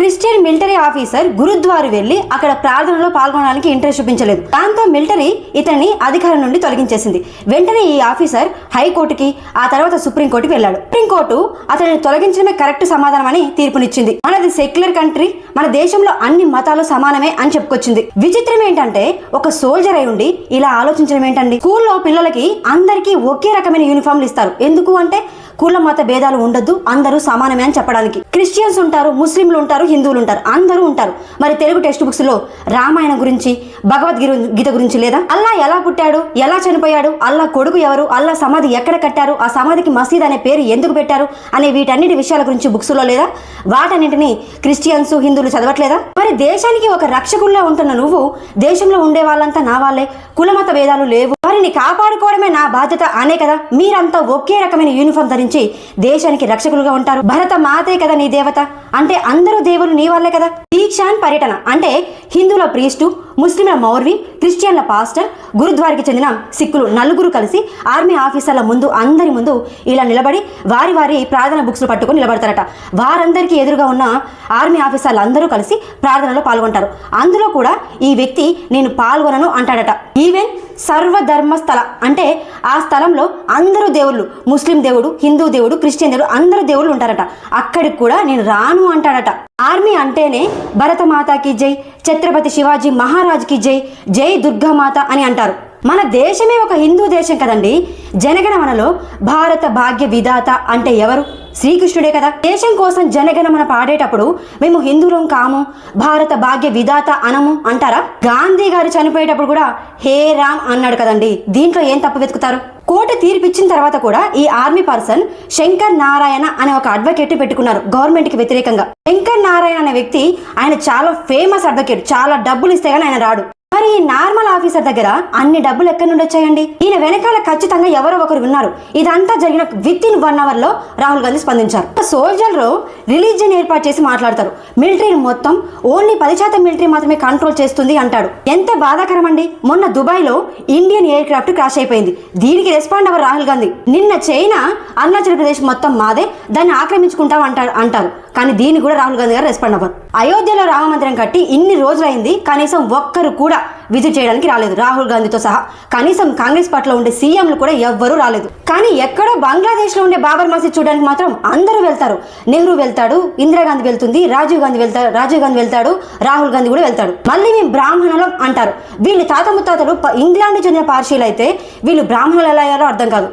Christian military officer గురుద్వారు వెళ్ళి అక్కడ ప్రార్థనలో పాల్గొనడానికి ఇంట్రెస్ట్ చూపించలేదు. దాంతో మిలిటరీ ఇతన్ని అధికారం నుండి తొలగించేసింది. వెంటనే ఈ ఆఫీసర్ హైకోర్టుకి ఆ తర్వాత సుప్రీంకోర్టుకి వెళ్ళాడు. సుప్రీంకోర్టు అతనిని తొలగించడమే కరెక్ట్ సమాధానం అని తీర్పునిచ్చింది. మనది సెక్యులర్ కంట్రీ మన దేశంలో అన్ని మతాలు సమానమే అని చెప్పుకొచ్చింది. విచిత్రం ఏంటంటే ఒక సోల్జర్ అయి ఉండి ఇలా ఆలోచించడం ఏంటండి? స్కూల్లో పిల్లలకి అందరికీ ఒకే రకమైన యూనిఫామ్లు ఇస్తారు. ఎందుకు అంటే కుల మత భేదాలు ఉండొద్దు అందరూ సమానమే అని చెప్పడానికి. క్రిస్టియన్స్ ఉంటారు ముస్లింలు ఉంటారు హిందువులు ఉంటారు అందరూ ఉంటారు. మరి తెలుగు టెక్స్ట్ బుక్స్లో రామాయణం గురించి భగవద్గీత గీత గురించి లేదా? అల్లా ఎలా పుట్టాడు? ఎలా చనిపోయాడు? అల్లా కొడుకు ఎవరు? అల్లా సమాధి ఎక్కడ కట్టారు? ఆ సమాధికి మసీద్ అనే పేరు ఎందుకు పెట్టారు? అనే వీటన్నిటి విషయాల గురించి బుక్స్లో లేదా? వాటన్నిటిని క్రిస్టియన్స్ హిందువులు చదవట్లేదా? మరి దేశానికి ఒక రక్షకుల్లా ఉంటున్న నువ్వు దేశంలో ఉండే వాళ్ళంతా నా వాళ్ళే. కులమత భేదాలు లేవు. వారిని కాపాడుకోవడమే నా బాధ్యత అనే కదా? మీరంతా ఒకే రకమైన యూనిఫామ్ ధరించి దేశానికి రక్షకులుగా ఉంటారు. భరత మాతే కదా నీ దేవత? అంటే అందరూ దేవులు నీ వాళ్ళే కదా? దీక్షాన్ పర్యటన. అంటే హిందువుల ప్రీస్టు ముస్లింల మౌర్వి క్రిస్టియన్ల పాస్టర్ గురుద్వారికి చెందిన సిక్కులు నలుగురు కలిసి ఆర్మీ ఆఫీసర్ల ముందు అందరి ముందు ఇలా నిలబడి వారి వారి ప్రార్థన బుక్స్ పట్టుకుని నిలబడతారట. వారందరికీ ఎదురుగా ఉన్న ఆర్మీ ఆఫీసర్లు అందరూ కలిసి ప్రార్థనలో పాల్గొంటారు. అందులో కూడా ఈ వ్యక్తి నేను పాల్గొనను అంటాడట. ఈవెన్ సర్వధర్మ స్థల అంటే ఆ స్థలంలో అందరూ దేవుళ్ళు ముస్లిం దేవుడు హిందూ దేవుడు క్రిస్టియన్ దేవుడు అందరూ దేవుళ్ళు ఉంటారట. అక్కడికి కూడా నేను రాను అంటాడట. ఆర్మీ అంటేనే భరతమాతాకి జై ఛత్రపతి శివాజీ మహారాజ్కి జై జై దుర్గామాత అని అంటారు. మన దేశమే ఒక హిందూ దేశం కదండి. జనగణమనలో భారత భాగ్య విధాత అంటే ఎవరు? శ్రీకృష్ణుడే కదా. దేశం కోసం జనగణమన పాడేటప్పుడు మేము హిందువులం కాము భారత భాగ్య విధాత అనము అంటారా? గాంధీ గారు చనిపోయేటప్పుడు కూడా హే రామ్ అన్నాడు కదండి. దీంట్లో ఏం తప్పు వెతుకుతారు? కోర్టు తీర్పిచ్చిన తర్వాత కూడా ఈ ఆర్మీ పర్సన్ శంకర్ నారాయణ అనే ఒక అడ్వకేట్ పెట్టుకున్నారు గవర్నమెంట్కి వ్యతిరేకంగా. శంకర్ నారాయణ అనే వ్యక్తి ఆయన చాలా ఫేమస్ అడ్వకేట్ చాలా డబ్బులు ఇస్తే కానీ ఆయన రాడు. మరి ఈ నార్మల్ ఆఫీసర్ దగ్గర అన్ని డబ్బులు ఎక్కడి నుండి వచ్చాయండి? ఈయన వెనకాల ఖచ్చితంగా ఎవరో ఒకరు ఉన్నారు. ఇదంతా జరిగిన విత్ ఇన్ వన్ అవర్లో రాహుల్ గాంధీ స్పందించారు. సోల్జర్లు రిలీజియన్ ఏర్పాటు చేసి మాట్లాడతారు. మిలిటరీ మొత్తం ఓన్లీ పది శాతం మిలిటరీ మాత్రమే కంట్రోల్ చేస్తుంది అంటాడు. ఎంత బాధాకరం అండి మొన్న దుబాయ్లో ఇండియన్ ఎయిర్ క్రాఫ్ట్ క్రాష్ అయిపోయింది. దీనికి రెస్పాండ్ అవ్వరు రాహుల్ గాంధీ? నిన్న చైనా అరుణాచల్ ప్రదేశ్ మొత్తం మాదే. దాన్ని ఆక్రమించుకుంటాం అంటారు అంటారు. కానీ దీన్ని కూడా రాహుల్ గాంధీ గారు రెస్పాండ్ అవ్వరు. అయోధ్యలో రామ మందిరం కట్టి ఇన్ని రోజులైంది కనీసం ఒక్కరు కూడా విజిట్ చేయడానికి రాలేదు రాహుల్ గాంధీతో సహా. కనీసం కాంగ్రెస్ పార్టీలో ఉండే సీఎంలు కూడా ఎవ్వరూ రాలేదు. కానీ ఎక్కడో బంగ్లాదేశ్లో ఉండే బాబర్ మసీద్ చూడడానికి మాత్రం అందరూ వెళ్తారు. నెహ్రూ వెళ్తాడు ఇందిరాగాంధీ వెళ్తుంది రాజీవ్ గాంధీ వెళ్తాడు రాజీవ్ గాంధీ వెళ్తాడు రాహుల్ గాంధీ కూడా వెళ్తాడు. మళ్ళీ మేము బ్రాహ్మణులం అంటారు. వీళ్ళు తాత ముత్తాతలు ఇంగ్లాండ్ చెందిన పార్షీలు అయితే వీళ్ళు బ్రాహ్మణులు ఎలా అయ్యారో అర్థం కాదు.